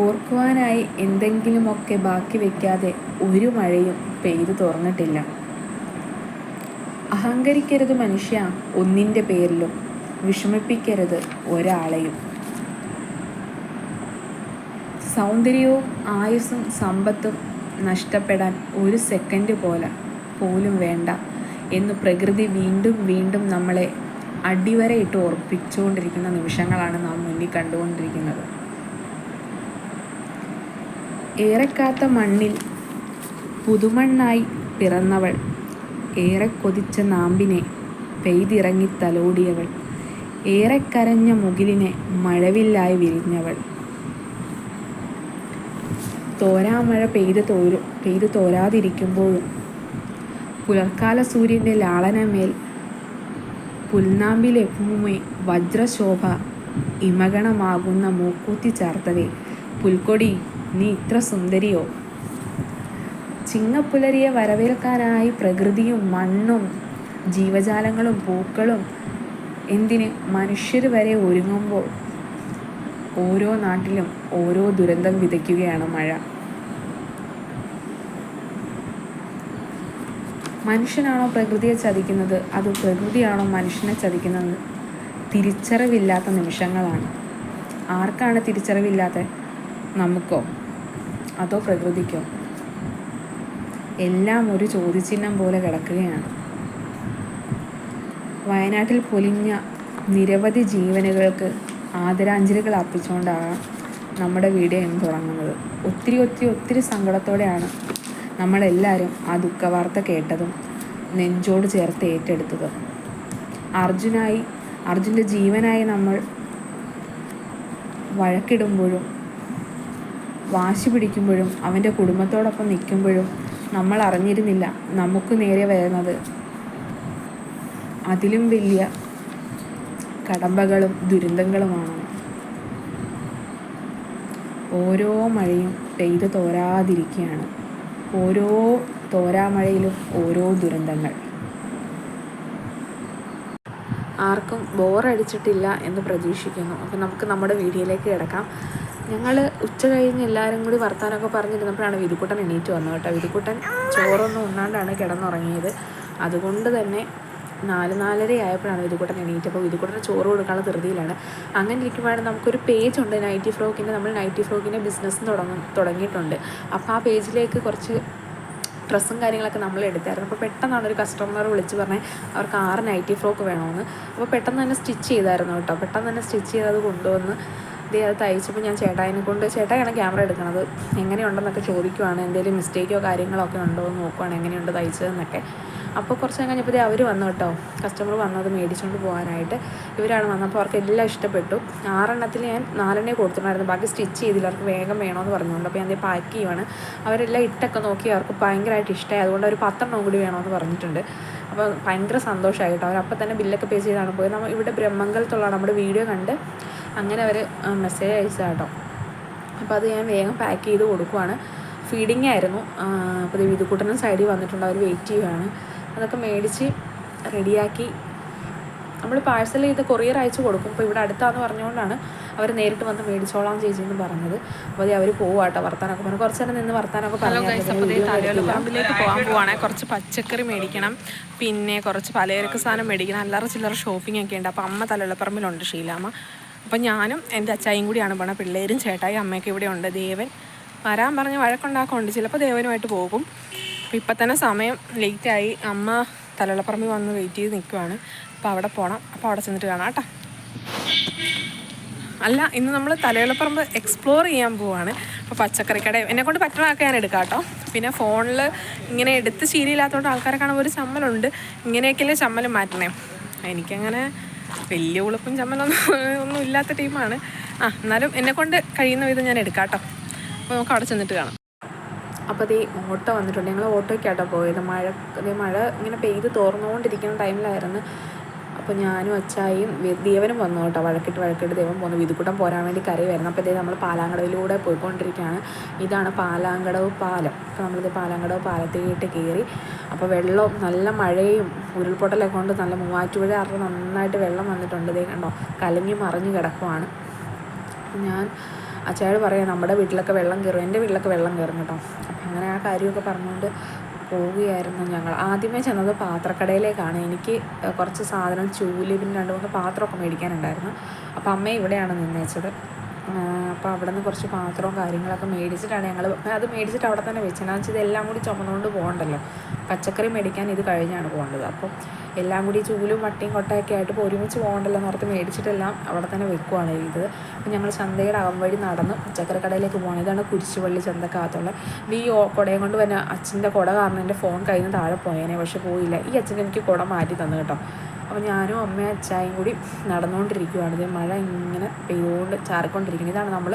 ഓർക്കുവാനായി എന്തെങ്കിലുമൊക്കെ ബാക്കി വയ്ക്കാതെ ഒരു മഴയും പെയ്തു തുറന്നിട്ടില്ല അഹങ്കരിക്കരുത് മനുഷ്യ ഒന്നിന്റെ പേരിലും. വിഷമിപ്പിക്കരുത് ഒരാളെയും. സൗന്ദര്യവും ആയുസ്സും സമ്പത്തും നഷ്ടപ്പെടാൻ ഒരു സെക്കൻഡ് പോലെ പോലും വേണ്ട എന്ന് പ്രകൃതി വീണ്ടും വീണ്ടും നമ്മളെ അടിവരയിട്ട് ഓർപ്പിച്ചുകൊണ്ടിരിക്കുന്ന നിമിഷങ്ങളാണ് നാം മുന്നിൽ കണ്ടുകൊണ്ടിരിക്കുന്നത്. ഏറെക്കാത്ത മണ്ണിൽ പുതുമണ്ണായി പിറന്നവൾ, ഏറെ കൊതിച്ച നാമ്പിനെ പെയ്തിറങ്ങി തലോടിയവൾ, ഏറെ കരഞ്ഞ മുകിലിനെ മഴവില്ലായി വിരിഞ്ഞവൾ, തോരാമഴ പെയ്ത് തോരും പെയ്ത് തോരാതിരിക്കുമ്പോഴും പുലർക്കാല സൂര്യന്റെ ലാളനമേൽ പുൽനാമ്പിലെ പുൽനാമ്പിലെങ്ങുമേ വജ്രശോഭ ഇമഗണമാകുന്ന മൂക്കൂത്തി ചാർത്തവേ. പുൽക്കൊടി നീ ഇത്ര സുന്ദരിയോ? ചിങ്ങപ്പുലരിയെ വരവേൽക്കാനായി പ്രകൃതിയും മണ്ണും ജീവജാലങ്ങളും പൂക്കളും എന്തിന് മനുഷ്യർ വരെ ഒരുങ്ങുമ്പോൾ ഓരോ നാട്ടിലും ഓരോ ദുരന്തം വിതയ്ക്കുകയാണ് മഴ. മനുഷ്യനാണോ പ്രകൃതിയെ ചതിക്കുന്നത് അത് പ്രകൃതിയാണോ മനുഷ്യനെ ചതിക്കുന്നത് തിരിച്ചറിവില്ലാത്ത നിമിഷങ്ങളാണ്. ആർക്കാണ് തിരിച്ചറിവില്ലാത്ത നമുക്കോ അതോ പ്രകൃതിക്കോ? എല്ലാം ഒരു ചോദ്യചിഹ്നം പോലെ കിടക്കുകയാണ്. വയനാട്ടിൽ പൊലിഞ്ഞ നിരവധി ജീവനുകൾക്ക് ആദരാഞ്ജലികൾ അർപ്പിച്ചുകൊണ്ടാണ് നമ്മുടെ വീഡിയോ എന്ന് തുടങ്ങുന്നത്. ഒത്തിരി ഒത്തിരി ഒത്തിരി സങ്കടത്തോടെയാണ് നമ്മളെല്ലാവരും ആ ദുഃഖവാർത്ത കേട്ടതും നെഞ്ചോട് ചേർത്ത് ഏറ്റെടുത്തത് അർജുനായി അർജുന്റെ ജീവനായി നമ്മൾ വഴക്കിടുമ്പോഴും വാശി പിടിക്കുമ്പോഴും അവന്റെ കുടുംബത്തോടൊപ്പം നിൽക്കുമ്പോഴും നമ്മൾ അറിഞ്ഞിരുന്നില്ല നമുക്ക് നേരെ വരുന്നത് അതിലും വലിയ കടമ്പകളും ദുരന്തങ്ങളുമാണ് ഓരോ മഴയും പെയ്ത് തോരാതിരിക്കുകയാണ്. ഓരോ തോരാമഴയിലും ഓരോ ദുരന്തങ്ങൾ. ആർക്കും ബോറടിച്ചിട്ടില്ല എന്ന് പ്രതീക്ഷിക്കുന്നു. അപ്പോൾ നമുക്ക് നമ്മുടെ വീഡിയോയിലേക്ക് കിടക്കാം. ഞങ്ങൾ ഉച്ച കഴിഞ്ഞ് എല്ലാവരും കൂടി വർത്താനമൊക്കെ പറഞ്ഞിരുന്നപ്പോഴാണ് വിധുക്കുട്ടൻ എണീറ്റ് വന്നത് കേട്ടോ. വിധുക്കുട്ടൻ ചോറൊന്നും ഉണ്ണാണ്ടാണ് കിടന്നുറങ്ങിയത്. അതുകൊണ്ട് തന്നെ നാല് നാലര ആയപ്പോഴാണ് വിധുക്കുട്ടൻ എണീറ്റ് അപ്പോൾ വിധുക്കുട്ടന് ചോറ് കൊടുക്കാനുള്ള ധൃതിയിലാണ്. അങ്ങനെ ഇരിക്കുമ്പോഴാണ് നമുക്കൊരു പേജ് ഉണ്ട് നൈറ്റി ഫ്രോക്കിന്റെ. നമ്മൾ നൈറ്റി ഫ്രോക്കിന്റെ ബിസിനസ് തുടങ്ങും തുടങ്ങിയിട്ടുണ്ട്. അപ്പോൾ ആ പേജിലേക്ക് കുറച്ച് ഡ്രസ്സും കാര്യങ്ങളൊക്കെ നമ്മൾ എടുത്തായിരുന്നു. അപ്പോൾ പെട്ടെന്നാണ് ഒരു കസ്റ്റമർ വിളിച്ച് പറഞ്ഞത് അവർക്ക് ആറ് നൈറ്റി ഫ്രോക്ക് വേണമെന്ന്. അപ്പോൾ പെട്ടെന്ന് തന്നെ സ്റ്റിച്ച് ചെയ്തായിരുന്നു കേട്ടോ. പെട്ടെന്ന് തന്നെ സ്റ്റിച്ച് ചെയ്ത് അത് കൊണ്ടുവന്ന് ദേ അത് തയ്ച്ചപ്പോൾ ഞാൻ ചേട്ടായിനെ കൊണ്ട് ചേട്ടായിയാണ് ക്യാമറ എടുക്കുന്നത്. എങ്ങനെയുണ്ടെന്നൊക്കെ ചോദിക്കുവാണ്. എന്തെങ്കിലും മിസ്റ്റേക്കോ കാര്യങ്ങളോ ഒക്കെ ഉണ്ടോ എന്ന് നോക്കുവാണ് എങ്ങനെയുണ്ട് തയ്ച്ചതെന്നൊക്കെ. അപ്പോൾ കുറച്ച് കഴിഞ്ഞപ്പോൾ അവർ വന്നു കേട്ടോ. കസ്റ്റമർ വന്നത് മേടിച്ചുകൊണ്ട് പോകാനായിട്ട്. ഇവരാണ് വന്നപ്പോൾ അവർക്ക് എല്ലാം ഇഷ്ടപ്പെട്ടു. ആറെണ്ണത്തിൽ ഞാൻ നാലെണ്ണേ കൊടുത്തിട്ടുണ്ടായിരുന്നു. ബാക്കി സ്റ്റിച്ച് ചെയ്തില്ല. അവർക്ക് വേഗം വേണമെന്ന് പറഞ്ഞുകൊണ്ട്. അപ്പോൾ ഞാൻ പാക്ക് ചെയ്യുവാണ്. അവരെല്ലാം ഇട്ടൊക്കെ നോക്കി അവർക്ക് ഭയങ്കരമായിട്ട് ഇഷ്ടമായി. അതുകൊണ്ട് അവർ പത്തെണ്ണം കൂടി വേണമെന്ന് പറഞ്ഞിട്ടുണ്ട്. അപ്പോൾ ഭയങ്കര സന്തോഷമായി കേട്ടോ. അവർ അപ്പോൾ തന്നെ ബില്ലൊക്കെ പേ ചെയ്താണ് പോയത്. നമ്മൾ ഇവിടെ ബ്രഹ്മങ്കലത്തുള്ള നമ്മുടെ വീഡിയോ കണ്ട് അങ്ങനെ അവർ മെസ്സേജ് അയച്ചു കേട്ടോ. അപ്പോൾ അത് ഞാൻ വേഗം പാക്ക് ചെയ്ത് കൊടുക്കുവാണ്. ഫീഡിങ് ആയിരുന്നു. അപ്പോൾ വിധുക്കുട്ടനും സൈഡിൽ വന്നിട്ടുണ്ട്. അവർ വെയിറ്റ് ചെയ്യുകയാണ് അതൊക്കെ മേടിച്ച് റെഡിയാക്കി നമ്മൾ പാഴ്സൽ ചെയ്ത് കൊറിയർ അയച്ച് കൊടുക്കും. അപ്പോൾ ഇവിടെ അടുത്താണെന്ന് പറഞ്ഞുകൊണ്ടാണ് അവർ നേരിട്ട് വന്ന് മേടിച്ചോളാം ചേച്ചി എന്ന് പറഞ്ഞത്. അപ്പോൾ അവർ പോവാട്ടോ വർത്താനൊക്കെ പറഞ്ഞു കുറച്ച് നേരം നിന്ന് വർത്താനൊക്കെ പറഞ്ഞു. പറമ്പിലേക്ക് പോകാൻ പോവാണ്. കുറച്ച് പച്ചക്കറി മേടിക്കണം. പിന്നെ കുറച്ച് പലചരക്ക് സാധനം മേടിക്കണം. അല്ലറ ചില്ലറ ഷോപ്പിംഗ് ഒക്കെ ഉണ്ട്. അപ്പോൾ അമ്മ തലയുള്ളപ്പറമ്പിലുണ്ട് ഷീലാമ്മ. അപ്പോൾ ഞാനും എന്റെ അച്ചായും കൂടിയാണ് പോണത്. പിള്ളേരും ചേട്ടായും അമ്മയൊക്കെ ഇവിടെ ഉണ്ട്. ദേവൻ വരാൻ പറഞ്ഞ് വഴക്കുണ്ടാക്കുന്നുണ്ട്. ചിലപ്പോൾ ദേവനുമായിട്ട് പോകും. അപ്പം ഇപ്പം തന്നെ സമയം ലേറ്റായി. അമ്മ തലയുള്ളപ്പറമ്പിൽ വന്ന് വെയിറ്റ് ചെയ്ത് നിൽക്കുവാണ്. അപ്പോൾ അവിടെ പോകണം. അപ്പോൾ അവിടെ ചെന്നിട്ട് കാണാം കേട്ടോ. അല്ല ഇന്ന് നമ്മൾ തലയിളപ്പറമ്പ് എക്സ്പ്ലോർ ചെയ്യാൻ പോവാണ്. അപ്പോൾ പച്ചക്കറിക്കട എന്നെക്കൊണ്ട് പറ്റുന്നതൊക്കെ ഞാൻ എടുക്കാം കേട്ടോ. പിന്നെ ഫോണിൽ ഇങ്ങനെ എടുത്ത് ശീലമില്ലാത്തതുകൊണ്ട് ആൾക്കാരെ കാണുമ്പോൾ ഒരു ചമ്മലുണ്ട്. ഇങ്ങനെയൊക്കെയല്ലേ ചമ്മൽ മാറ്റണേ. എനിക്കങ്ങനെ വലിയ ഉളുപ്പും ചമ്മലൊന്നും ഒന്നും ഇല്ലാത്ത ടീമാണ്. ആ എന്നാലും എന്നെക്കൊണ്ട് കഴിയുന്ന വിധം ഞാൻ എടുക്കാം കേട്ടോ. അപ്പോൾ നമുക്ക് അവിടെ ചെന്നിട്ട് കാണാം. അപ്പോൾ ദേ ഓട്ടോ വന്നിട്ടുണ്ട്. ഞങ്ങൾ ഓട്ടോയ്ക്കാട്ടോ പോയത്. മഴ അതേ മഴ ഇങ്ങനെ പെയ്ത് തോർന്നുകൊണ്ടിരിക്കുന്ന ടൈമിലായിരുന്നു. അപ്പോൾ ഞാനും അച്ചായും ദേവനും വന്നു കേട്ടോ. വഴക്കിട്ട് വഴക്കിട്ട് ദേവൻ പോന്നു. വിധുക്കൂട്ടം പോരാൻ വേണ്ടി കരയുമായിരുന്നു. അപ്പോൾ ഇതേ നമ്മൾ പാലാങ്കടവിലൂടെ പോയിക്കൊണ്ടിരിക്കുകയാണ്. ഇതാണ് പാലാങ്കടവ് പാലം. അപ്പോൾ നമ്മളിത് പാലാങ്കടവ് പാലത്തേക്കിട്ട് കയറി. അപ്പോൾ വെള്ളം നല്ല മഴയും ഉരുൾപൊട്ടലൊക്കെ കൊണ്ട് നല്ല മൂവാറ്റുപുഴ അറിഞ്ഞ് നന്നായിട്ട് വെള്ളം വന്നിട്ടുണ്ട്. ഇതേ കണ്ടോ കലങ്ങി മറിഞ്ഞ് കിടക്കുവാണ്. ഞാൻ അച്ചായോട് പറയാം നമ്മുടെ വീട്ടിലൊക്കെ വെള്ളം കയറും എന്റെ വീട്ടിലൊക്കെ വെള്ളം കയറും കേട്ടോ അങ്ങനെ ആ കാര്യമൊക്കെ പറഞ്ഞുകൊണ്ട് പോവുകയായിരുന്നു ഞങ്ങൾ. ആദ്യമേ ചെന്നത് പാത്രക്കടയിലേക്കാണ്. എനിക്ക് കുറച്ച് സാധനം ചൂൽ പിന്നെ രണ്ട് മൂന്ന് പാത്രമൊക്കെ മേടിക്കാനുണ്ടായിരുന്നു. അപ്പോൾ അമ്മ ഇവിടെയാണ് നിന്നേച്ചത്. അപ്പോൾ അവിടെ നിന്ന് കുറച്ച് പാത്രവും കാര്യങ്ങളൊക്കെ മേടിച്ചിട്ടാണ് ഞങ്ങൾ അത് മേടിച്ചിട്ട് അവിടെ തന്നെ വെച്ചത്. വെച്ചാൽ ഇതെല്ലാം കൂടി ചുമന്നുകൊണ്ട് പോകണ്ടല്ലോ. പച്ചക്കറി മേടിക്കാൻ ഇത് കഴിഞ്ഞാണ് പോകേണ്ടത്. അപ്പോൾ എല്ലാം കൂടി ചൂലും വട്ടിയും കൊട്ടയൊക്കെ ആയിട്ട് ഇപ്പോൾ ഒരുമിച്ച് പോകണ്ടല്ലോ എന്ന് ഓർത്ത് മേടിച്ചിട്ടെല്ലാം അവിടെ തന്നെ വെക്കുവാണ് ഇത്. അപ്പോൾ ഞങ്ങൾ ചന്തയുടെ അകം വഴി നടന്ന് പച്ചക്കറി കടയിലേക്ക് പോകണം. ഇതാണ് കുരിശുപള്ളി ചന്തക്കകത്തുള്ള. ഈ കുടയും കൊണ്ട് തന്നെ അച്ഛന്റെ കുട കാരണം എന്റെ ഫോൺ കയ്യിൽ നിന്ന് താഴെ പോയേനെ. പക്ഷെ പോയില്ല. ഈ അച്ഛൻ എനിക്ക് കുട മാറ്റി തന്നു കേട്ടോ. അപ്പോൾ ഞാനും അമ്മയും അച്ചായും കൂടി നടന്നുകൊണ്ടിരിക്കുകയാണ് ഇത് മഴ ഇങ്ങനെ പെയ്തുകൊണ്ട് ചാറിക്കൊണ്ടിരിക്കുന്നത് ഇതാണ് നമ്മൾ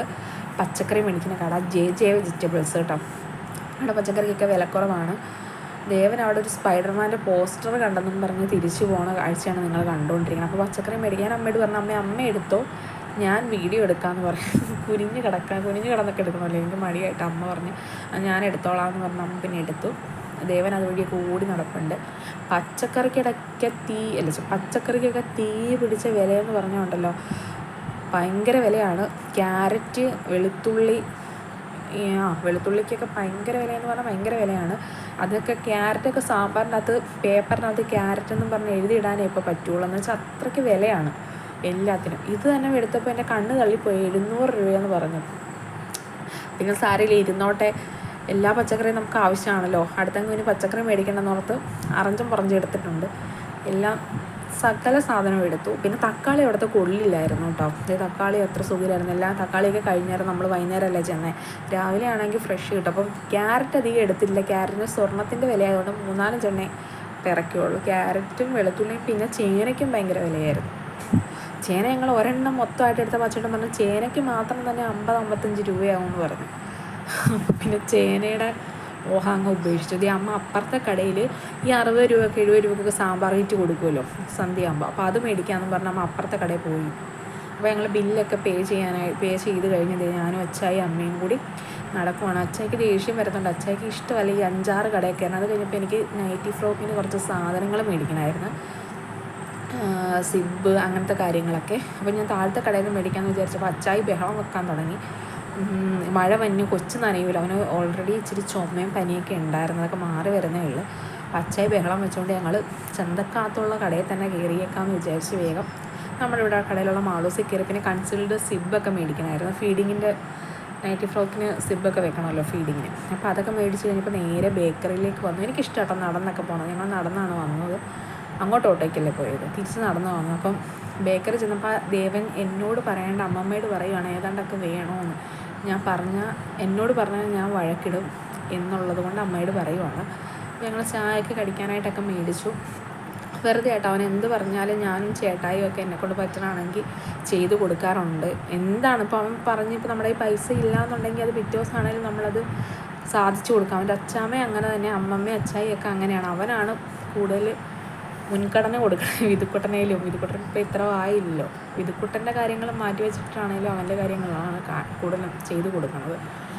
പച്ചക്കറി മേടിക്കുന്ന കട. ജെ ജെ വെജിറ്റബിൾസ് കേട്ടോ. അവിടെ പച്ചക്കറിക്കൊക്കെ വിലക്കുറവാണ്. ദേവൻ അവിടെ ഒരു സ്പൈഡർമാന്റെ പോസ്റ്റർ കണ്ടെന്നും പറഞ്ഞ് തിരിച്ചു പോണ കാഴ്ചയാണ് നിങ്ങൾ കണ്ടുകൊണ്ടിരിക്കുന്നത്. അപ്പോൾ പച്ചക്കറി മേടിക്കാൻ അമ്മയോട് പറഞ്ഞു അമ്മ അമ്മ എടുത്തോ. ഞാൻ വീഡിയോ എടുക്കാമെന്ന് പറഞ്ഞു. കുനിഞ്ഞ് കിടക്കാൻ കുനിഞ്ഞ് കിടന്നൊക്കെ എടുക്കണമല്ലോ. എനിക്ക് മടിയായിട്ട് അമ്മ പറഞ്ഞ് ഞാൻ എടുത്തോളാം എന്ന് പറഞ്ഞ്. അമ്മ പിന്നെ എടുത്തു. ദേവൻ അതുവഴി കൂടി നടപ്പുണ്ട്. പച്ചക്കറിക്കിടയ്ക്ക് തീ അല്ല പച്ചക്കറിക്കൊക്കെ തീ പിടിച്ച വിലയെന്ന് പറഞ്ഞുകൊണ്ടല്ലോ. ഭയങ്കര വിലയാണ്. ക്യാരറ്റ് വെളുത്തുള്ളി ആ വെളുത്തുള്ളിക്കൊക്കെ ഭയങ്കര വിലയെന്ന് പറഞ്ഞാൽ ഭയങ്കര വിലയാണ്. അതൊക്കെ ക്യാരറ്റൊക്കെ സാമ്പാറിനകത്ത് പേപ്പറിനകത്ത് ക്യാരറ്റ് എന്നും പറഞ്ഞ് എഴുതിയിടാനേ ഇപ്പോൾ പറ്റുള്ളൂ. എന്ന് വെച്ചാൽ അത്രയ്ക്ക് വിലയാണ് എല്ലാത്തിനും. ഇത് തന്നെ എടുത്തപ്പോൾ എന്റെ കണ്ണ് തള്ളിപ്പോയി. എഴുന്നൂറ് രൂപയെന്ന് പറഞ്ഞു. പിന്നെ സാരിയിൽ ഇരുന്നോട്ടെ. എല്ലാ പച്ചക്കറിയും നമുക്ക് ആവശ്യമാണല്ലോ. അടുത്തെങ്കിൽ ഇനി പച്ചക്കറി മേടിക്കണമെന്ന് ഓർത്ത് അറഞ്ചും പറഞ്ചും എടുത്തിട്ടുണ്ട്. എല്ലാം സകല സാധനവും എടുത്തു. പിന്നെ തക്കാളി അവിടുത്തെ കൊള്ളില്ലായിരുന്നു കേട്ടോ. ഇത് തക്കാളി അത്ര സുഖമില്ലായിരുന്നു എല്ലാം തക്കാളിയൊക്കെ കഴിഞ്ഞേരം നമ്മൾ വൈകുന്നേരമല്ലേ ചെന്നേ. രാവിലെ ആണെങ്കിൽ ഫ്രഷ് കിട്ടും. അപ്പം ക്യാരറ്റ് അധികം എടുത്തില്ല. ക്യാരറ്റിന് സ്വർണത്തിന്റെ വിലയായതുകൊണ്ട് മൂന്നാലും ചെണ്ണേ പിറക്കുകയുള്ളൂ ക്യാരറ്റും വെളുത്തുള്ളിയും പിന്നെ ചേനയ്ക്കും ഭയങ്കര വിലയായിരുന്നു. ചേന ഞങ്ങൾ ഒരെണ്ണം മൊത്തമായിട്ട് എടുത്ത പച്ചക്കറി പറഞ്ഞു ചേനയ്ക്ക് മാത്രം തന്നെ അമ്പത് അമ്പത്തഞ്ച് രൂപയാകുമെന്ന് പറഞ്ഞു. അപ്പോൾ പിന്നെ ചേനയുടെ ഓഹ അങ്ങ് ഉപേക്ഷിച്ചു ഈ അമ്മ അപ്പുറത്തെ കടയിൽ ഈ അറുപത് രൂപയ്ക്ക് എഴുപത് രൂപക്കൊക്കെ സാമ്പാർ കിറ്റ് കൊടുക്കുമല്ലോ സന്ധ്യയാകുമ്പോൾ അപ്പോൾ അത് മേടിക്കാമെന്ന് പറഞ്ഞ് അമ്മ അപ്പുറത്തെ കടയിൽ പോയി. അപ്പോൾ ഞങ്ങൾ ബില്ലൊക്കെ പേ ചെയ്യാനായി പേ ചെയ്ത് കഴിഞ്ഞത് ഞാനും അച്ചായി അമ്മയും കൂടി നടക്കുവാണ്. അച്ചായ്ക്ക് ദേഷ്യം വരുന്നുണ്ട് അച്ചായ്ക്ക് ഇഷ്ടമല്ല ഈ അഞ്ചാറ് കടയിൽ കയറണം അത് കഴിഞ്ഞപ്പോൾ എനിക്ക് നൈറ്റി ഫ്രോക്കിന് കുറച്ച് സാധനങ്ങൾ മേടിക്കണമായിരുന്നു. സിബ് അങ്ങനത്തെ കാര്യങ്ങളൊക്കെ. അപ്പോൾ ഞാൻ താഴത്തെ കടയിൽ നിന്ന് മേടിക്കാമെന്ന് വിചാരിച്ചപ്പോൾ അച്ചായി ബഹളം വെക്കാൻ തുടങ്ങി. മഴ വന്നു കൊച്ചു നനയൂല. അവന് ഓൾറെഡി ഇച്ചിരി ചുമയും പനിയൊക്കെ ഉണ്ടായിരുന്നു. അതൊക്കെ മാറി വരുന്നേ ഉള്ളൂ. അച്ചായി ബഹളം വെച്ചുകൊണ്ട് ഞങ്ങൾ ചന്തക്കാത്തുള്ള കടയിൽ തന്നെ കയറിയേക്കാമെന്ന് വിചാരിച്ച് വേഗം നമ്മുടെ ഇവിടെ കടയിലുള്ള മാളൂസിൽ കയറി പിന്നെ കൺസിൽഡ് സിബൊക്കെ മേടിക്കണമായിരുന്നു ഫീഡിങ്ങിന്റെ നൈറ്റി ഫ്രോക്കിന് സിബൊക്കെ വെക്കണമല്ലോ ഫീഡിങ്ങിന് അപ്പോൾ അതൊക്കെ മേടിച്ച് കഴിഞ്ഞപ്പോൾ നേരെ ബേക്കറിയിലേക്ക് വന്നു. എനിക്കിഷ്ടം കേട്ടോ നടന്നൊക്കെ പോകണം ഞങ്ങൾ നടന്നാണ് വന്നത്. അങ്ങോട്ട് ഓട്ടോയ്ക്കല്ലേ പോയത്. തിരിച്ച് നടന്നു വന്നു. അപ്പം ബേക്കറി ചെന്നപ്പോൾ ദേവൻ എന്നോട് പറയേണ്ട അമ്മമ്മയോട് പറയുകയാണ് ഏതാണ്ടൊക്കെ വേണമെന്ന് ഞാൻ പറഞ്ഞ എന്നോട് പറഞ്ഞാൽ ഞാൻ വഴക്കിടും എന്നുള്ളത് കൊണ്ട് അമ്മയോട് പറയുവാണ്. ഞങ്ങൾ ചായയൊക്കെ കടിക്കാനായിട്ടൊക്കെ മേടിച്ചു. വെറുതെ ആട്ടോ അവൻ എന്ത് പറഞ്ഞാലും ഞാനും ചേട്ടായും ഒക്കെ എന്നെക്കൊണ്ട് പറ്റണമാണെങ്കിൽ ചെയ്ത് കൊടുക്കാറുണ്ട്. എന്താണ് ഇപ്പോൾ അവൻ പറഞ്ഞ് ഇപ്പോൾ നമ്മുടെ ഈ പൈസ ഇല്ലാന്നുണ്ടെങ്കിൽ അത് പിറ്റേ ദിവസമാണെങ്കിലും നമ്മളത് സാധിച്ചു കൊടുക്കാം. അവന്റെ അച്ചാമ്മ അങ്ങനെ തന്നെ അമ്മമ്മ അച്ചായി ഒക്കെ അങ്ങനെയാണ്. അവനാണ് കൂടുതൽ മുൻഗണന കൊടുക്കണം. വിതുക്കുട്ടനയിലും വിതുക്കുട്ടൻ ഇപ്പോൾ ഇത്ര ആയില്ലല്ലോ. വിതുക്കുട്ടന്റെ കാര്യങ്ങൾ മാറ്റി വെച്ചിട്ടാണെങ്കിലും അവന്റെ കാര്യങ്ങളാണ് കൂടുതലും ചെയ്ത് കൊടുക്കുന്നത്.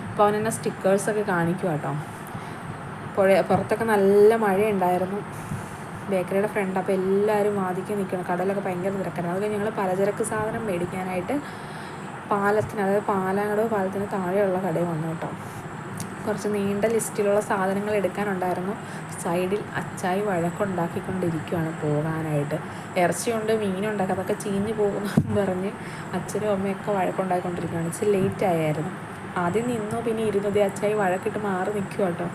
അപ്പോൾ അവൻ എന്നെ സ്റ്റിക്കേഴ്സൊക്കെ കാണിക്കും കേട്ടോ പുഴ പുറത്തൊക്കെ നല്ല മഴയുണ്ടായിരുന്നു. ബേക്കറിയുടെ ഫ്രണ്ട് അപ്പോൾ എല്ലാവരും വാദിക്ക് നിൽക്കണം കടലൊക്കെ ഭയങ്കര തിരക്കാണ് അത് കഴിഞ്ഞ് ഞങ്ങൾ പലചരക്ക് സാധനം മേടിക്കാനായിട്ട് പാലത്തിന് അതായത് പാലാങ്കടവ് പാലത്തിന് താഴെയുള്ള കടയിൽ വന്നു കേട്ടോ കുറച്ച് നീണ്ട ലിസ്റ്റിലുള്ള സാധനങ്ങൾ എടുക്കാനുണ്ടായിരുന്നു. സൈഡിൽ അച്ചായി വഴക്കുണ്ടാക്കിക്കൊണ്ടിരിക്കുകയാണ് പോകാനായിട്ട്. ഇറച്ചിയുണ്ട് മീനുണ്ട് അതൊക്കെ ചീഞ്ഞു പോകുന്നു പറഞ്ഞ് അച്ഛനും അമ്മയൊക്കെ വഴക്കുണ്ടാക്കിക്കൊണ്ടിരിക്കുകയാണ് ഇച്ചിരി ലേറ്റ് ആയായിരുന്നു. ആദ്യം നിന്നോ പിന്നെ ഇരുന്നത് അച്ചായി വഴക്കിട്ട് മാറി നിൽക്കുക കേട്ടോ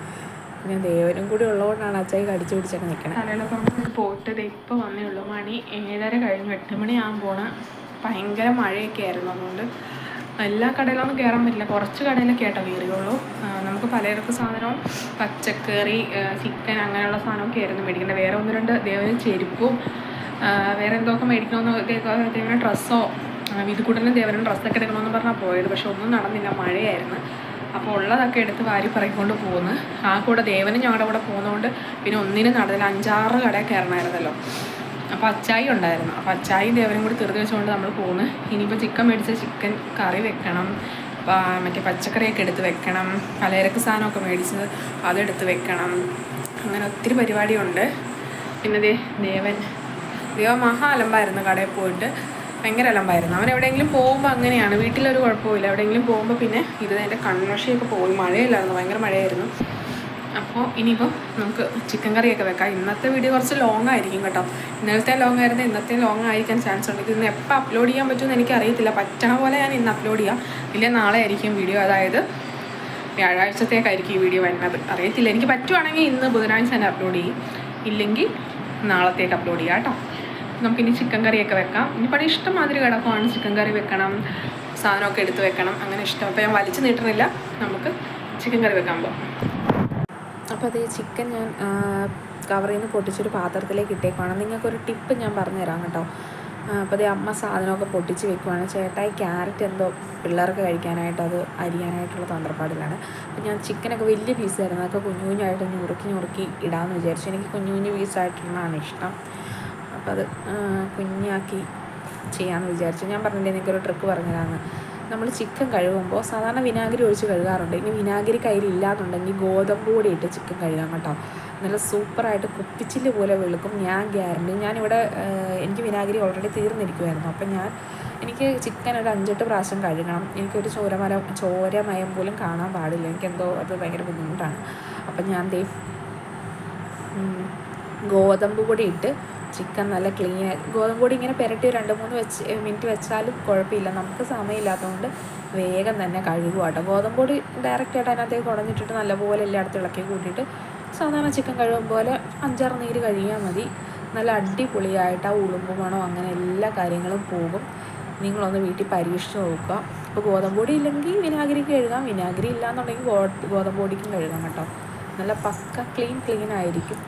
പിന്നെ ദേവനും കൂടി ഉള്ളതുകൊണ്ടാണ് അച്ചായി കടിച്ചു പിടിച്ചൊക്കെ നിൽക്കണം കടയിലപ്പുറത്ത് പോയിട്ട് ഇപ്പോൾ വന്നേ ഉള്ളൂ. മണി ഏഴര കഴിഞ്ഞു എട്ട് മണിയാകുമ്പോൾ ഭയങ്കര മഴയൊക്കെ ആയിരുന്നു അതുകൊണ്ട്. എല്ലാ കടയിലൊന്നും കയറാൻ പറ്റില്ല. കുറച്ച് കടയിലൊക്കെ ആട്ടോ കയറിയുള്ളൂ നമുക്ക് പലചരക്ക് സാധനവും പച്ചക്കറി ചിക്കൻ അങ്ങനെയുള്ള സാധനമൊക്കെ ആയിരുന്നു മേടിക്കേണ്ടത്. വേറെ ഒന്ന് രണ്ട് ദേവന് ചെരുപ്പും വേറെ എന്തൊക്കെ മേടിക്കണമെന്ന് ദേവന ഡ്രസ്സോ വിധുക്കൂട്ടനും ദേവനും ഡ്രസ്സൊക്കെ എടുക്കണമെന്ന് പറഞ്ഞാൽ പോയത്. പക്ഷെ ഒന്നും നടന്നില്ല. മഴയായിരുന്നു. അപ്പോൾ ഉള്ളതൊക്കെ എടുത്ത് വാരി പറയിക്കൊണ്ട് പോകുന്നു ആ കൂടെ ദേവനും ഞങ്ങളുടെ കൂടെ പോകുന്നതുകൊണ്ട് പിന്നെ ഒന്നിനും നടന്നില്ല. അഞ്ചാറ് കടയിൽ കയറണമായിരുന്നല്ലോ. അപ്പോൾ അച്ചായി ഉണ്ടായിരുന്നു. അപ്പോൾ അച്ചായി ദേവനും കൂടി തീർത്ത് വെച്ചുകൊണ്ട് നമ്മൾ പോകുന്നു ഇനിയിപ്പോൾ ചിക്കൻ മേടിച്ച ചിക്കൻ കറി വെക്കണം. മറ്റേ പച്ചക്കറിയൊക്കെ എടുത്ത് വെക്കണം. പലചരക്ക് സാധനമൊക്കെ മേടിച്ചത് അതെടുത്ത് വെക്കണം. അങ്ങനെ ഒത്തിരി പരിപാടിയുണ്ട്. പിന്നെ ദേ ദേവൻ. ദേവ മഹാ അലമ്പായിരുന്നു കടയിൽ പോയിട്ട്. ഭയങ്കര അലമ്പായിരുന്നു. അവൻ എവിടെയെങ്കിലും പോകുമ്പോൾ അങ്ങനെയാണ്. വീട്ടിലൊരു കുഴപ്പമില്ല എവിടെയെങ്കിലും പോകുമ്പോൾ പിന്നെ ഇത് എന്റെ കൺമഷിയൊക്കെ പോയി. മഴയില്ലായിരുന്നു. ഭയങ്കര മഴയായിരുന്നു. അപ്പോൾ ഇനിയിപ്പോൾ നമുക്ക് ചിക്കൻ കറിയൊക്കെ വെക്കാം. ഇന്നത്തെ വീഡിയോ കുറച്ച് ലോങ് ആയിരിക്കും കേട്ടോ. ഇന്നലത്തെ ലോങ് ആയിരുന്നു ഇന്നത്തെ ലോങ് ആയിരിക്കാൻ ചാൻസ് ഉണ്ട്. ഇന്ന് എപ്പോൾ അപ്ലോഡ് ചെയ്യാൻ പറ്റുമെന്ന് എനിക്ക് അറിയത്തില്ല. പറ്റണ പോലെ ഞാൻ ഇന്ന് അപ്ലോഡ് ചെയ്യാം. ഇല്ല നാളെ ആയിരിക്കും വീഡിയോ അതായത് വ്യാഴാഴ്ചത്തേക്കായിരിക്കും ഈ വീഡിയോ വരുന്നത്. അറിയത്തില്ല. എനിക്ക് പറ്റുവാണെങ്കിൽ ഇന്ന് ബുധനാഴ്ച തന്നെ അപ്ലോഡ് ചെയ്യും. ഇല്ലെങ്കിൽ നാളത്തേക്ക് അപ്ലോഡ് ചെയ്യാം കേട്ടോ. നമുക്കിനി ചിക്കൻ കറിയൊക്കെ വെക്കാം. ഇനി പണി ഇഷ്ടംമാതിരി കിടക്കുവാണ്. ചിക്കൻ കറി വെക്കണം സാധനമൊക്കെ എടുത്ത് വെക്കണം. അങ്ങനെ ഇഷ്ടം. അപ്പോൾ ഞാൻ വലിച്ചു നീട്ടുന്നില്ല നമുക്ക് ചിക്കൻ കറി വെക്കാൻ പോകാം അപ്പോൾ ഈ ചിക്കൻ ഞാൻ കവറിൽ നിന്ന് പൊട്ടിച്ചൊരു പാത്രത്തിലേക്ക് ഇട്ടേക്കുവാണ്. നിങ്ങൾക്കൊരു ടിപ്പ് ഞാൻ പറഞ്ഞു തരാം കേട്ടോ അപ്പോൾ അതേ അമ്മ സാധനമൊക്കെ പൊട്ടിച്ച് വെക്കുവാണ്. ചേട്ടായി ക്യാരറ്റ് എന്തോ പിള്ളേർക്ക് കഴിക്കാനായിട്ട് അത് അരിയാനായിട്ടുള്ള തന്ത്രപ്പാടിലാണ്. അപ്പോൾ ഞാൻ ചിക്കനൊക്കെ വലിയ പീസായിരുന്നു. അതൊക്കെ കുഞ്ഞു കുഞ്ഞായിട്ട് ഞുറുക്കി ഞുറുക്കി ഇടാമെന്ന് വിചാരിച്ചു. എനിക്ക് കുഞ്ഞു കുഞ്ഞു പീസായിട്ടുള്ളതാണ് ഇഷ്ടം. അപ്പോൾ അത് കുഞ്ഞാക്കി ചെയ്യാമെന്ന് വിചാരിച്ചു. ഞാൻ പറഞ്ഞില്ലേ എനിക്കൊരു ട്രിക്ക് പറഞ്ഞതാണ് നമ്മൾ ചിക്കൻ കഴുകുമ്പോൾ സാധാരണ വിനാഗിരി ഒഴിച്ച് കഴുകാറുണ്ട്. ഇനി വിനാഗിരി കയ്യിലില്ലാന്നുണ്ടെങ്കിൽ ഗോതമ്പ് പൊടി ഇട്ട് ചിക്കൻ കഴുകാം കേട്ടോ. നല്ല സൂപ്പറായിട്ട് കുപ്പിച്ചില്ല് പോലെ വെളുക്കും. ഞാൻ ഗ്യാരണ്ടി. ഞാനിവിടെ എനിക്ക് വിനാഗിരി ഓൾറെഡി തീർന്നിരിക്കുമായിരുന്നു അപ്പം ഞാൻ എനിക്ക് ചിക്കൻ ഒരു അഞ്ചെട്ട് പ്രാവശ്യം കഴുകണം. എനിക്കൊരു ചോരമരം ചോരമയം പോലും കാണാൻ പാടില്ല. എനിക്കെന്തോ അത് ഭയങ്കര ബുദ്ധിമുട്ടാണ്. അപ്പം ഞാൻ ദേ ഗോതമ്പ് പൊടി ഇട്ട് ചിക്കൻ നല്ല ക്ലീൻ ഗോതമ്പ് പൊടി ഇങ്ങനെ പുരട്ടി രണ്ട് മൂന്ന് വെച്ച് മിനിറ്റ് വെച്ചാലും കുഴപ്പമില്ല. നമുക്ക് സമയമില്ലാത്തതുകൊണ്ട് വേഗം തന്നെ കഴുകുക കേട്ടോ. ഗോതമ്പ് പൊടി ഡയറക്റ്റായിട്ട് അതിനകത്തേക്ക് കുടഞ്ഞിട്ടിട്ട് നല്ലപോലെ എല്ലായിടത്തും ഇളക്കി കൂട്ടിയിട്ട് സാധാരണ ചിക്കൻ കഴുകും പോലെ അഞ്ചാറ് നീര് കഴുകിയാൽ മതി. നല്ല അടിപൊളിയായിട്ട് ആ ഉളുമ്പ് മണോ അങ്ങനെ എല്ലാ കാര്യങ്ങളും പോകും. നിങ്ങളൊന്ന് വീട്ടിൽ പരീക്ഷിച്ച് നോക്കുക. ഇപ്പോൾ ഗോതമ്പ് പൊടി ഇല്ലെങ്കിൽ വിനാഗിരിക്ക് കഴുകാം. വിനാഗിരി ഇല്ലാന്നുണ്ടെങ്കിൽ ഗോതമ്പ് പൊടിക്കും കഴുകാം കേട്ടോ. നല്ല പക്ക ക്ലീൻ ക്ലീൻ ആയിരിക്കും.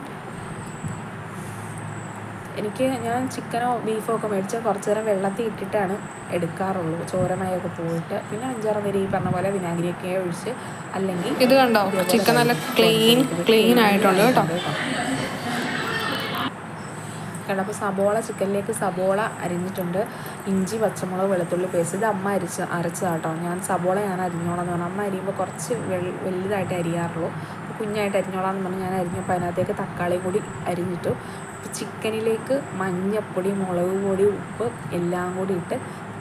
എനിക്ക് ഞാൻ ചിക്കനോ ബീഫോ ഒക്കെ മേടിച്ച് കുറച്ച് നേരം വെള്ളത്തിൽ ഇട്ടിട്ടാണ് എടുക്കാറുള്ളൂ. ചോരമയൊക്കെ പോയിട്ട്. പിന്നെ അഞ്ചാറ് വരെ ഈ പറഞ്ഞ പോലെ വിനാഗിരിയൊക്കെ ഒഴിച്ച് അല്ലെങ്കിൽ ഇത് കണ്ടോ? ചിക്കൻ നല്ല ക്ലീൻ ക്ലീൻ ആയിട്ടുണ്ട് കേട്ടോ. കണ്ടപ്പോൾ സബോള ചിക്കനിലേക്ക് സബോള അരിഞ്ഞിട്ടുണ്ട്. ഇഞ്ചി പച്ചമുളക് വെളുത്തുള്ളി പേസ്റ്റ്. ഇത് അമ്മ അരിച്ച് അരച്ചതാട്ടോ. ഞാൻ സബോള ഞാൻ അരിഞ്ഞോളാം എന്ന് പറഞ്ഞു അമ്മ അരിയുമ്പോൾ കുറച്ച് വലുതായിട്ട് അരിയാറുള്ളൂ. കുഞ്ഞായിട്ട് അരിഞ്ഞോളാം എന്ന് പറഞ്ഞ് ഞാൻ അരിഞ്ഞപ്പോൾ അതിനകത്തേക്ക് തക്കാളി കൂടി അരിഞ്ഞിട്ടു. ചിക്കനിലേക്ക് മഞ്ഞപ്പൊടി മുളക് പൊടി ഉപ്പ് എല്ലാം കൂടി ഇട്ട്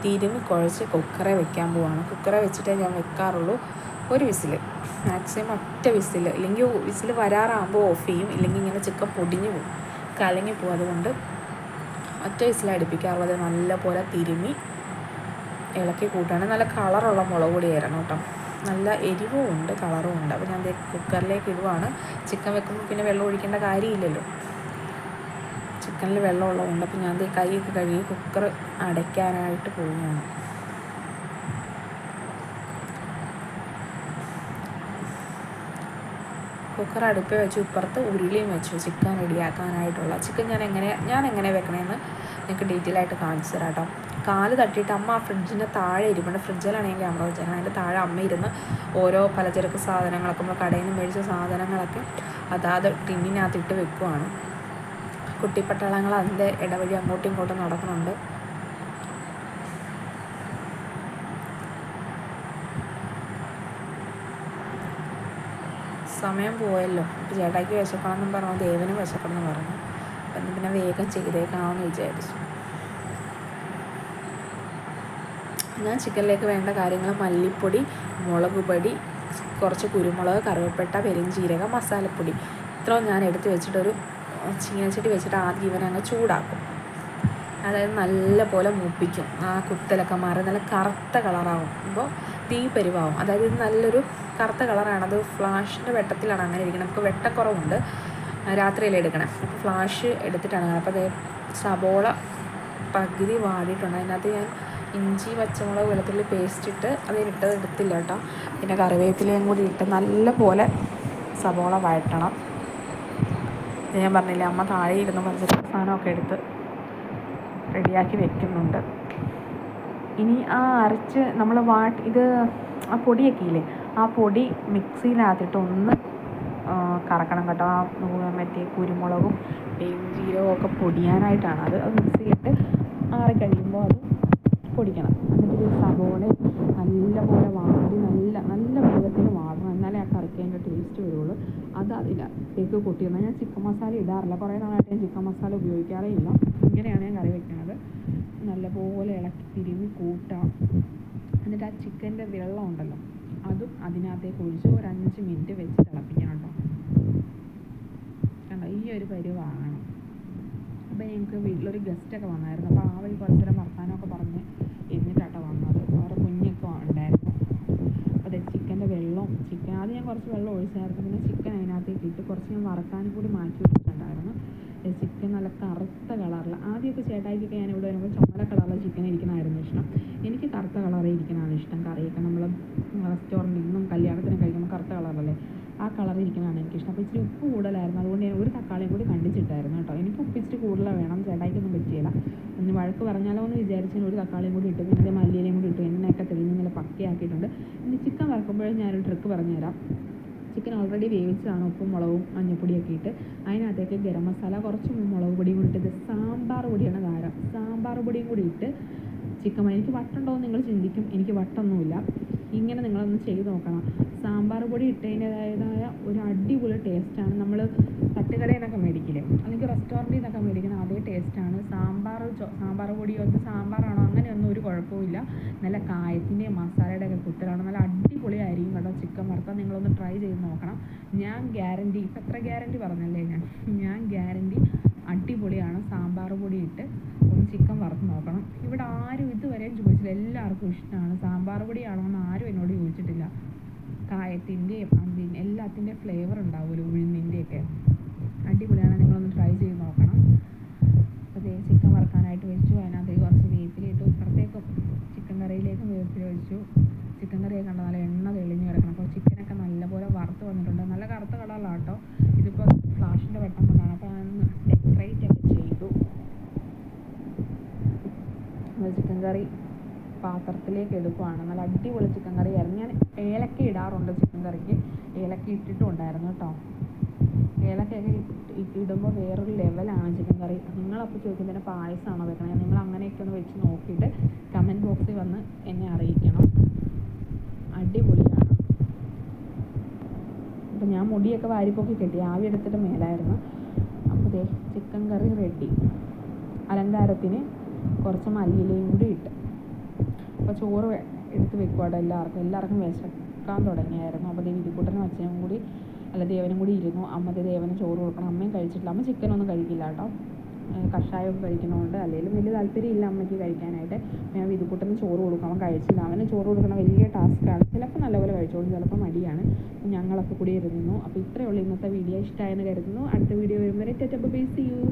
തിരുമി കുഴച്ച് കുക്കറെ വെക്കാൻ പോവാണ്. കുക്കറെ വെച്ചിട്ടേ ഞാൻ വെക്കാറുള്ളൂ ഒരു വിസിൽ മാക്സിമം ഒറ്റ വിസിൽ ഇല്ലെങ്കിൽ വിസിൽ വരാറാകുമ്പോൾ ഓഫ് ചെയ്യും. ഇല്ലെങ്കിൽ ഇങ്ങനെ ചിക്കൻ പൊടിഞ്ഞു പോകും കലങ്ങി പോകും അതുകൊണ്ട് ഒറ്റ വിസിൽ അടുപ്പിക്കാറുള്ളത്. നല്ലപോലെ തിരുമി ഇളക്കി കൂട്ടാണ് നല്ല കളറുള്ള മുളക് പൊടിയായിരുന്നു കേട്ടോ. നല്ല എരിവും ഉണ്ട് കളറും ഉണ്ട്. അപ്പോൾ ഞാൻ കുക്കറിലേക്ക് ഇടുവാണ്. ചിക്കൻ വെക്കുമ്പോൾ പിന്നെ വെള്ളം ഒഴിക്കേണ്ട കാര്യമില്ലല്ലോ. ചിക്കനിൽ വെള്ളം ഉള്ളതുകൊണ്ട് അപ്പോൾ ഞാൻ കൈയൊക്കെ കഴുകി കുക്കർ അടയ്ക്കാനായിട്ട് പോവുകയാണ്. കുക്കർ അടുപ്പിൽ വെച്ച് ഇപ്പുറത്ത് ഉരുളിയും വെച്ചു ചിക്കൻ റെഡിയാക്കാനായിട്ടുള്ള ചിക്കൻ ഞാൻ എങ്ങനെ ഞാൻ എങ്ങനെ വെക്കണമെന്ന് നിങ്ങൾക്ക് ഡീറ്റെയിൽ ആയിട്ട് കാണിച്ചു തരാം കേട്ടോ കാൽ തട്ടിയിട്ട് അമ്മ ആ ഫ്രിഡ്ജിന്റെ താഴെ ഇരിപ്പുണ്ട്. ഫ്രിഡ്ജിലാണെങ്കിൽ ക്യാമറ വെച്ചാൽ അതിന്റെ താഴെ അമ്മ ഇരുന്ന് ഓരോ പലചരക്ക് സാധനങ്ങളൊക്കെ നമ്മൾ കടയിൽ നിന്ന് മേടിച്ച സാധനങ്ങളൊക്കെ അതാത് ടിന്നിനകത്തിട്ട് വെക്കുവാണ്. കുട്ടിപ്പട്ടാളങ്ങൾ അതിന്റെ ഇടവഴി അങ്ങോട്ടും ഇങ്ങോട്ടും നടക്കുന്നുണ്ട്. സമയം പോയല്ലോ. അപ്പോൾ ചേട്ടായിക്ക് വിശക്കണമെന്നും പറഞ്ഞു ദേവനും വിശക്കണമെന്നും പറഞ്ഞു. അപ്പം പിന്നെ വേഗം ചെയ്തേക്കാമെന്ന് വിചാരിച്ചു. ഞാൻ ചിക്കനിലേക്ക് വേണ്ട കാര്യങ്ങൾ മല്ലിപ്പൊടി മുളക് പൊടി കുറച്ച് കുരുമുളക് കറുവപ്പട്ട പെരിഞ്ചീരകം മസാലപ്പൊടി. ഇത്ര ഞാൻ എടുത്ത് വെച്ചിട്ടൊരു ചീനച്ചട്ടി വെച്ചിട്ട് ആദ്യം ഇവനങ്ങ് ചൂടാക്കും. അതായത് നല്ല പോലെ മൂപ്പിക്കും. ആ കുത്തലൊക്കെ മാറി നല്ല കറുത്ത അപ്പോൾ തീ പരിവാകും അതായത് ഇത് നല്ലൊരു കറുത്ത കളറാണ്. അത് ഫ്ലാഷിന്റെ വെട്ടത്തിലാണ് അങ്ങനെ ഇരിക്കുന്നത് നമുക്ക് വെട്ടക്കുറവുണ്ട്. രാത്രിയിൽ എടുക്കണം. അപ്പോൾ ഫ്ലാഷ് എടുത്തിട്ടാണ്. അപ്പോൾ അതേ സബോള പകുതി വാടിയിട്ടുണ്ട്. അതിനകത്ത് ഞാൻ ഇഞ്ചി പച്ചമുളക് വെളുത്തുള്ളി പേസ്റ്റ് ഇട്ട് അതിലിട്ടത് എടുത്തില്ല കേട്ടോ. പിന്നെ കറിവേപ്പിലയും കൂടി ഇട്ട് നല്ല പോലെ സവോള വഴറ്റണം. ഞാൻ പറഞ്ഞില്ലേ അമ്മ താഴെ ഇരുന്ന് പഞ്ചസാര സാധനമൊക്കെ എടുത്ത് റെഡിയാക്കി വെക്കുന്നുണ്ട്. ഇനി ആ അരച്ച് നമ്മൾ വാട്ട് ഇത് ആ പൊടിയൊക്കെ ഇല്ലേ ആ പൊടി മിക്സിയിലാത്തിട്ട് ഒന്ന് കറക്കണം കേട്ടോ. ആ മറ്റേ കുരുമുളകും പെരുംജീരകവും ഒക്കെ പൊടിയാനായിട്ടാണ്. അത് അത് മിക്സിയിലിട്ട് ആറി കഴിയുമ്പോൾ അത് പൊടിക്കണം. എന്നിട്ട് സവോള നല്ലപോലെ വാടി നല്ല നല്ല വേഗത്തിന് വാടണം. എന്നാലേ ആ കറിക്ക് അതിന്റെ ടേസ്റ്റ് വരുള്ളൂ. അത് അതിലേക്ക് കൊട്ടിയിരുന്നത് ഞാൻ ചിക്കൻ മസാല ഇടാറില്ല. കുറേ നാളായിട്ട് ഞാൻ ചിക്കൻ മസാല ഉപയോഗിക്കാറേ ഇല്ല. ഇങ്ങനെയാണ് ഞാൻ കറി വെക്കുന്നത്. നല്ലപോലെ ഇളക്കി തിരുമി കൂട്ടാം. എന്നിട്ട് ആ ചിക്കന്റെ വെള്ളം ഉണ്ടല്ലോ അതും അതിനകത്തേക്ക് ഒഴിച്ച് ഒരു അഞ്ച് മിനിറ്റ് വെച്ച് തിളപ്പിക്കണം കേട്ടോ. കണ്ടോ? ഈ ഒരു പരുവാണ് അപ്പോൾ ഞങ്ങൾക്ക് വീട്ടിലൊരു ഗസ്റ്റൊക്കെ വന്നായിരുന്നു. അപ്പോൾ ആ വഴി കുറച്ച് നേരം വർത്താനമൊക്കെ പറഞ്ഞ് ഇരുന്നിട്ടാട്ടോ വന്നത്. വേറെ കുഞ്ഞൊക്കെ ഉണ്ടായിരുന്നു. അതെ ചിക്കന്റെ വെള്ളം ചിക്കൻ അത് ഞാൻ കുറച്ച് വെള്ളം ഒഴിച്ചായിരുന്നു. പിന്നെ ചിക്കൻ അതിനകത്തേക്ക് ഇട്ട് കുറച്ച് ഞാൻ വറക്കാനും കൂടി മാറ്റി വെച്ചിട്ടുണ്ടായിരുന്നു. ചിക്കൻ നല്ല കറുത്ത കളറിൽ ആദ്യമൊക്കെ ചേട്ടായിക്കൊക്കെ ഞാൻ ഇവിടെ വരുമ്പോൾ ചുമല കളറിലെ ചിക്കൻ ഇരിക്കണമായിരുന്നു ഇഷ്ടം. എനിക്ക് കറുത്ത കളറിൽ ഇരിക്കണമാണ് ഇഷ്ടം. കറിയൊക്കെ നമ്മൾ റെസ്റ്റോറന്റിൽ നിന്നും കല്യാണത്തിനും കഴിക്കുമ്പോൾ കറുത്ത കളറല്ലേ? ആ കളറിൽ ഇരിക്കണതാണ് എനിക്കിഷ്ടം. അപ്പോൾ ഇച്ചിരി ഉപ്പ് കൂടുതലായിരുന്നു. അതുകൊണ്ട് ഞാൻ ഒരു തക്കാളിയും കൂടി കണ്ടിച്ചിട്ടായിരുന്നു കേട്ടോ. എനിക്ക് ഉപ്പ് ഇച്ചിരി കൂടുതൽ വേണം. ചേട്ടായിക്കൊന്നും പറ്റിയില്ല. ഒന്ന് വഴക്ക് പറഞ്ഞാലോ എന്ന് വിചാരിച്ച് ഒരു തക്കാളിയും കൂടി ഇട്ടു. പിന്നെ മല്ലിയിലയും കൂടി ഇട്ട്. എണ്ണയൊക്കെ തെളിഞ്ഞ് നല്ല പക്കയാക്കിയിട്ടുണ്ട്. ഇനി ചിക്കൻ വറക്കുമ്പോഴും ഞാനൊരു ട്രിക്ക് പറഞ്ഞുതരാം ചിക്കൻ ഓൾറെഡി വേവിച്ചതാണ്. ഉപ്പും മുളകും മഞ്ഞൾപ്പൊടിയൊക്കെ ഇട്ട്. അതിനകത്തേക്ക് ഗരം മസാല കുറച്ച് മുളക് പൊടിയും കൂടി ഇട്ട്. സാമ്പാർ പൊടിയാണ് ധാരം സാമ്പാർ പൊടിയും കൂടി ഇട്ട് ചിക്കൻ എനിക്ക് വട്ടുണ്ടോ എന്ന് നിങ്ങൾ ചിന്തിക്കും. എനിക്ക് വട്ടൊന്നുമില്ല. ഇങ്ങനെ നിങ്ങളൊന്ന് ചെയ്ത് നോക്കണം. സാമ്പാർ പൊടി ഇട്ടതിന്റെതായതായ ഒരു അടിപൊളി ടേസ്റ്റാണ് നമ്മൾ തട്ടുകടയിൽ നിന്നൊക്കെ മേടിക്കില്ലേ? അല്ലെങ്കിൽ റെസ്റ്റോറന്റിൽ നിന്നൊക്കെ മേടിക്കുന്ന അതേ ടേസ്റ്റാണ് സാമ്പാർ സാമ്പാർ പൊടിയോ അത് സാമ്പാറാണോ അങ്ങനെയൊന്നും ഒരു കുഴപ്പമില്ല നല്ല കായത്തിന്റെയും മസാലയുടെ ഒക്കെ കുത്തലാണ്. നല്ല അടിപൊളിയായിരിക്കും കേട്ടോ ചിക്കൻ വറുത്താൽ നിങ്ങളൊന്ന് ട്രൈ ചെയ്ത് നോക്കണം. ഞാൻ ഗ്യാരണ്ടി ഇപ്പം എത്ര ഗ്യാരണ്ടി പറഞ്ഞല്ലേ ഞാൻ? ഞാൻ ഗ്യാരണ്ടി അടിപൊളിയാണ്. സാമ്പാർ പൊടി ഇട്ട് ഒന്ന് ചിക്കൻ വറുത്ത് നോക്കണം. ഇവിടെ ആരും ഇതുവരെയും ചോദിച്ചില്ല. എല്ലാവർക്കും ഇഷ്ടമാണ് സാമ്പാർ പൊടിയാണോ എന്ന് ആരും എന്നോട് ചോദിച്ചിട്ടില്ല. കായത്തിന്റെയും അതിന് എല്ലാത്തിന്റെയും ഫ്ലേവർ ഉണ്ടാവുമല്ലോ ഉഴുന്നിന്റെയൊക്കെ. അടിപൊളിയാണ്. നിങ്ങളൊന്ന് ട്രൈ ചെയ്ത് നോക്കണം. ദേ ചിക്കൻ വറുക്കാനായിട്ട് വെച്ചു. അതിനകത്തേക്ക് കുറച്ച് വേപ്പിലിട്ടു ഇപ്പുറത്തേക്കും ചിക്കൻ കറിയിലേക്കും വേപ്പിൽ ഒഴിച്ചു. ചിക്കൻ കറിയൊക്കെ കണ്ടാൽ എണ്ണ തെളിഞ്ഞ് കിടക്കണം അപ്പോൾ ചിക്കനൊക്കെ നല്ലപോലെ വറുത്ത് വന്നിട്ടുണ്ട് നല്ല കറുത്ത കളറിലാണ് കേട്ടോ ഇതിപ്പോൾ ഫ്ലാഷിന്റെ വെട്ടം കൊണ്ടാണ് അപ്പോൾ അതൊന്ന് ഡെക്കറേറ്റ് ഒക്കെ ചെയ്തു ചിക്കൻ കറി പാത്രത്തിലേക്ക് എടുക്കുവാണ്. നല്ല അടിപൊളി ചിക്കൻ കറി ആയിരുന്നു. ഞാൻ ഏലക്ക ഇടാറുണ്ട് ചിക്കൻ കറിക്ക് ഏലക്ക ഇട്ടിട്ടുണ്ടായിരുന്നു കേട്ടോ. ഏലക്കയൊക്കെ ഇടുമ്പോൾ വേറൊരു ലെവലാണ് ചിക്കൻ കറി നിങ്ങളപ്പോൾ ചോദിക്കുന്നതിന് പായസമാണോ വെക്കണേ? നിങ്ങൾ അങ്ങനെയൊക്കെ ഒന്ന് വെച്ച് നോക്കിയിട്ട് കമന്റ് ബോക്സിൽ വന്ന് എന്നെ അറിയിക്കണം. അടിപൊളിയാണ്. അപ്പം ഞാൻ മുടിയൊക്കെ വാരിപ്പൊക്കി കെട്ടി ആവി എടുത്തിട്ട് മേലായിരുന്നു. അപ്പോൾ ദേ ചിക്കൻ കറി റെഡി അലങ്കാരത്തിന് കുറച്ച് മല്ലിയിലയും കൂടി ഇട്ട്. അപ്പോൾ ചോറ് എടുത്ത് വെക്കുവാടെ എല്ലാവർക്കും. എല്ലാവർക്കും വിശക്കാൻ തുടങ്ങിയായിരുന്നു. അപ്പോൾ ദേവിക്കുട്ടനും അച്ഛനും കൂടി അല്ല ദേവനും കൂടി ഇരുന്നു. അമ്മ ദേവന് ചോറ് കൊടുക്കണം. അമ്മയും കഴിച്ചിട്ടില്ല. അമ്മ ചിക്കനൊന്നും കഴിക്കില്ല കേട്ടോ. കഷായമൊക്കെ കഴിക്കുന്നതുകൊണ്ട് അല്ലെങ്കിലും വലിയ താല്പര്യമില്ല അമ്മയ്ക്ക് കഴിക്കാനായിട്ട്. ഞാൻ വിധുക്കുട്ടന് ചോറ് കൊടുക്കും. അവൻ കഴിച്ചില്ല. അവന് ചോറ് കൊടുക്കണം വലിയ ടാസ്ക്കാണ് ചിലപ്പോൾ നല്ലപോലെ കഴിച്ചോളും. ചിലപ്പോൾ മടിയാണ്. ഞങ്ങളൊക്കെ കൂടി ഇരുന്നു. അപ്പോൾ ഇത്രയേ ഉള്ളൂ ഇന്നത്തെ വീഡിയോ ഇഷ്ടമായെന്ന് കരുതുന്നു. അടുത്ത വീഡിയോ വരുമ്പോൾ ടെറ്റപ്പ് ബേസ് ചെയ്യൂ